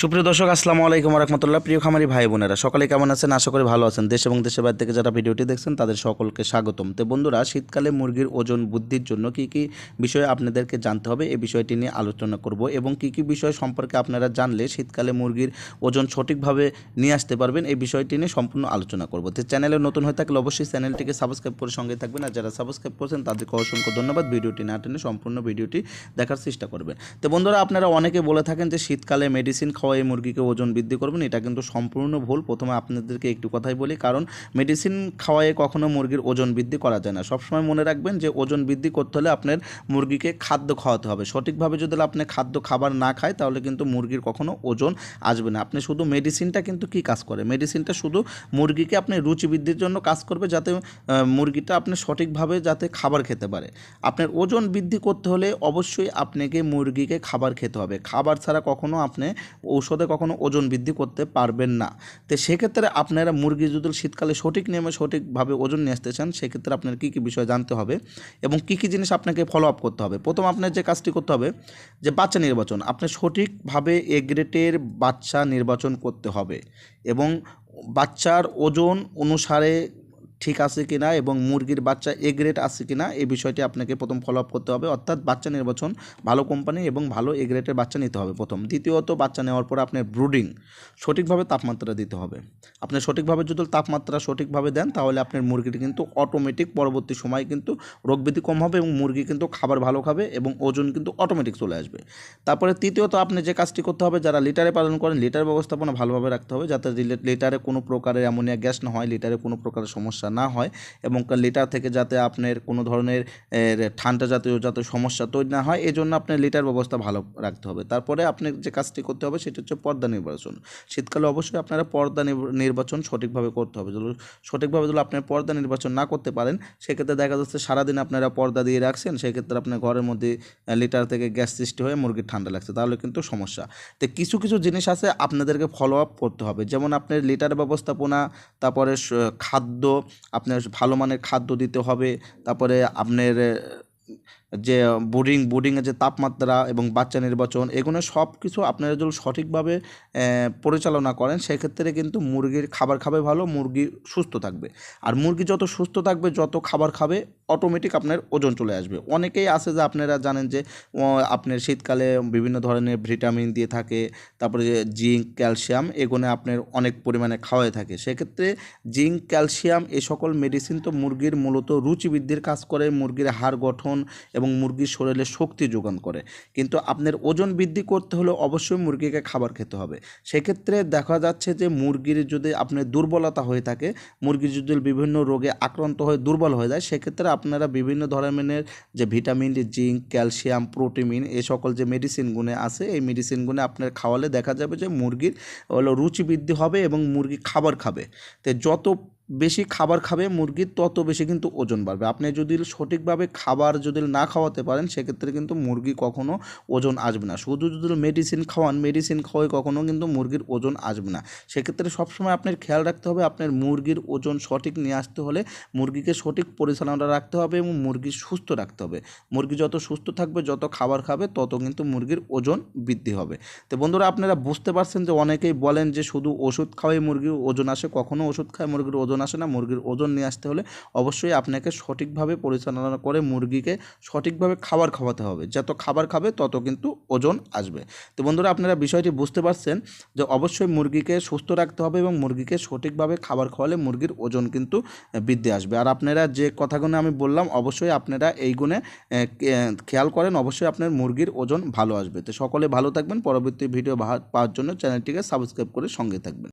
সুপ্রিয় দর্শক, আসসালামু আলাইকুম রহমতুল্লাহ। প্রিয় খামারি ভাই বোনেরা, সকলে কেমন আছেন? আশা করি ভালো আছেন। দেশ এবং দেশের বাইরে থেকে যারা ভিডিওটি দেখছেন, তাদের সকলকে স্বাগতম। তো বন্ধুরা, শীতকালে মুরগির ওজন বৃদ্ধির জন্য কি কি বিষয়ে আপনাদেরকে জানতে হবে, এই বিষয়টি নিয়ে আলোচনা করব এবং কি কি বিষয় সম্পর্কে আপনারা জানলে শীতকালে মুরগির ওজন সঠিকভাবে নিয়ে আসতে পারবেন, এই বিষয়টি নিয়ে সম্পূর্ণ আলোচনা করব। তো চ্যানেলে নতুন হয়ে থাকলে অবশ্যই চ্যানেলটিকে সাবস্ক্রাইব করে সঙ্গে থাকবেন আর যারা সাবস্ক্রাইব করছেন, তাদেরকে অসংখ্য ধন্যবাদ। ভিডিওটি না টেনে সম্পূর্ণ ভিডিওটি দেখার চেষ্টা করবেন। তো বন্ধুরা, আপনারা অনেকে বলে থাকেন যে শীতকালে মেডিসিন খাওয়াই মুরগিকে ওজন বৃদ্ধি করবেন এটা কিন্তু সম্পূর্ণ ভুল। প্রথমে আপনাদেরকে একটু কথাই বলি, কারণ মেডিসিন খাওয়ায়ে কখনো মুরগির ওজন বৃদ্ধি করা যায় না। সবসময় মনে রাখবেন যে, ওজন বৃদ্ধি করতে হলে আপনার মুরগিকে খাদ্য খাওয়াতে হবে। সঠিকভাবে যদি আপনি খাদ্য খাবার না খায়, তাহলে কিন্তু মুরগির কখনো ওজন আসবে না। আপনি শুধু মেডিসিনটা কিন্তু কি কাজ করে? মেডিসিনটা শুধু মুরগিকে আপনি রুচি বৃদ্ধির জন্য কাজ করবে, যাতে মুরগিটা আপনি সঠিকভাবে যাতে খাবার খেতে পারে। আপনার ওজন বৃদ্ধি করতে হলে অবশ্যই আপনাকে মুরগিকে খাবার খেতে হবে। খাবার ছাড়া কখনো আপনি ঔষধে কখনো ওজন বৃদ্ধি করতে পারবেন না। তো সেক্ষেত্রে আপনারা মুরগি যদি শীতকালে সঠিক নিয়মে সঠিকভাবে ওজন নিয়ে আসতে চান, সেক্ষেত্রে আপনার কী কী বিষয় জানতে হবে এবং কী কী জিনিস আপনাকে ফলো আপ করতে হবে? প্রথম আপনার যে কাজটি করতে হবে, যে বাচ্চা নির্বাচন। আপনি সঠিকভাবে এ বাচ্চা নির্বাচন করতে হবে এবং বাচ্চার ওজন অনুসারে ঠিক আছে কিনা এবং মুরগির বাচ্চা এ গ্রেড আছে কিনা, এই বিষয়টি আপনাকে প্রথম ফলো আপ করতে হবে। অর্থাৎ বাচ্চা নির্বাচন ভালো কোম্পানি এবং ভালো এ গ্রেডের বাচ্চা নিতে হবে প্রথম। দ্বিতীয়ত, বাচ্চা নেওয়ার পর আপনার ব্রুডিং সঠিকভাবে তাপমাত্রা দিতে হবে। আপনি সঠিকভাবে যদি তাপমাত্রা সঠিকভাবে দেন, তাহলে আপনার মুরগিটি কিন্তু অটোমেটিক পরবর্তী সময় কিন্তু রোগব্যাধি কম হবে এবং মুরগি কিন্তু খাবার ভালো খাবে এবং ওজন কিন্তু অটোমেটিক চলে আসবে। তারপরে তৃতীয়ত, আপনি যে কাজটি করতে হবে, যারা লিটারে পালন করেন লিটার ব্যবস্থাপনা ভালোভাবে রাখতে হবে যাতে লিটারে কোনো প্রকারের অ্যামোনিয়া গ্যাস না হয় লিটারে কোনো প্রকারের সমস্যা না হয় এবং লিটার থেকে যাতে আপনার কোনো ধরনের ঠান্ডা জাতীয় যাতে সমস্যা তৈরি না হয় এই জন্য আপনার লিটার ব্যবস্থা ভালো রাখতে হবে। তারপরে আপনি যে কাজটি করতে হবে সেটা হচ্ছে পর্দা নির্বাচন। শীতকালে অবশ্যই আপনারা পর্দা নির্বাচন সঠিকভাবে করতে হবে। যদি সঠিকভাবে যদি আপনার পর্দা নির্বাচন না করতে পারেন, সেক্ষেত্রে দেখা যাচ্ছে সারাদিন আপনারা পর্দা দিয়ে রাখছেন, সেক্ষেত্রে আপনার ঘরের মধ্যে লিটার থেকে গ্যাস সৃষ্টি হয়ে মুরগির ঠান্ডা লাগছে। তাহলে কিন্তু সমস্যা। তো কিছু কিছু জিনিস আছে আপনাদেরকে ফলো আপ করতে হবে। যেমন আপনার লিটার ব্যবস্থাপনা, তারপরে খাদ্য আপনার ভালো মানের খাদ্য দিতে হবে তারপরে আপনার যে বোর্ডিং বোর্ডিংয়ের যে তাপমাত্রা এবং বাচ্চা নির্বাচন, এগুলো সব কিছু আপনারা যদি সঠিকভাবে পরিচালনা করেন, সেক্ষেত্রে কিন্তু মুরগির খাবার খাবে ভালো, মুরগি সুস্থ থাকবে। আর মুরগি যত সুস্থ থাকবে, যত খাবার খাবে অটোমেটিক আপনার ওজন চলে আসবে। অনেকেই আছে যে আপনারা জানেন যে আপনার শীতকালে বিভিন্ন ধরনের ভিটামিন দিয়ে থাকে, তারপরে যে জিঙ্ক, ক্যালসিয়াম, এগুলো আপনার অনেক পরিমাণে খাওয়াই থাকে। সেক্ষেত্রে জিঙ্ক, ক্যালসিয়াম এই সকল মেডিসিন তো মুরগির মূলত রুচি বৃদ্ধির কাজ করে, মুরগির হাড় গঠন এবং মুরগির শরীরে শক্তি যোগান করে। কিন্তু আপনার ওজন বৃদ্ধি করতে হলে অবশ্যই মুরগিকে খাবার খেতে হবে। সেক্ষেত্রে দেখা যাচ্ছে যে মুরগির যদি আপনার দুর্বলতা হয়ে থাকে মুরগির যদি বিভিন্ন রোগে আক্রান্ত হয়ে দুর্বল হয়ে যায়, সেক্ষেত্রে আপনারা বিভিন্ন ধরনের যে ভিটামিন জিঙ্ক, ক্যালসিয়াম প্রোটিমিন এই সকল যে মেডিসিন মেডিসিনগুলো আছে, এই মেডিসিনগুলো আপনার খাওয়ালে দেখা যাবে যে মুরগির হলো রুচি বৃদ্ধি হবে এবং মুরগি খাবার খাবে। তো যত বেশি খাবার খাবে মুরগির তত বেশি কিন্তু ওজন বাড়বে। আপনি যদি সঠিকভাবে খাবার যদি না খাওয়াতে পারেন, সেক্ষেত্রে কিন্তু মুরগি কখনো ওজন আসবে না। শুধু যদি মেডিসিন খাওয়ান মেডিসিন খাওয়াই কখনো কিন্তু মুরগির ওজন আসবে না। সেক্ষেত্রে সবসময় আপনার খেয়াল রাখতে হবে, আপনার মুরগির ওজন সঠিক নিয়ে আসতে হলে মুরগিকে সঠিক পরিচালনা রাখতে হবে এবং মুরগি সুস্থ রাখতে হবে। মুরগি যত সুস্থ থাকবে, যত খাবার খাবে, তত কিন্তু মুরগির ওজন বৃদ্ধি হবে। তো বন্ধুরা, আপনারা বুঝতে পারছেন যে অনেকেই বলেন যে শুধু ওষুধ খাওয়াই মুরগির ওজন আসে, কখনো ওষুধ খায় মুরগির ওজন আসে না, মুরগির ওজন নিয়ে আসতে হলে অবশ্যই আপনাকে সঠিকভাবে পরিচালনা করে মুরগিকে সঠিকভাবে খাবার খাওয়াতে হবে। যত খাবার খাবে, তত কিন্তু ওজন আসবে। তো বন্ধুরা, আপনারা বিষয়টি বুঝতে পারছেন যে অবশ্যই মুরগিকে সুস্থ রাখতে হবে এবং মুরগিকে সঠিকভাবে খাবার খাওয়ালে মুরগির ওজন কিন্তু বৃদ্ধি আসবে। আর আপনারা যে কথাগুলো আমি বললাম, অবশ্যই আপনারা এই গুণে খেয়াল করেন, অবশ্যই আপনার মুরগির ওজন ভালো আসবে। তো সকলে ভালো থাকবেন। পরবর্তী ভিডিও পাওয়ার জন্য চ্যানেলটিকে সাবস্ক্রাইব করে সঙ্গে থাকবেন।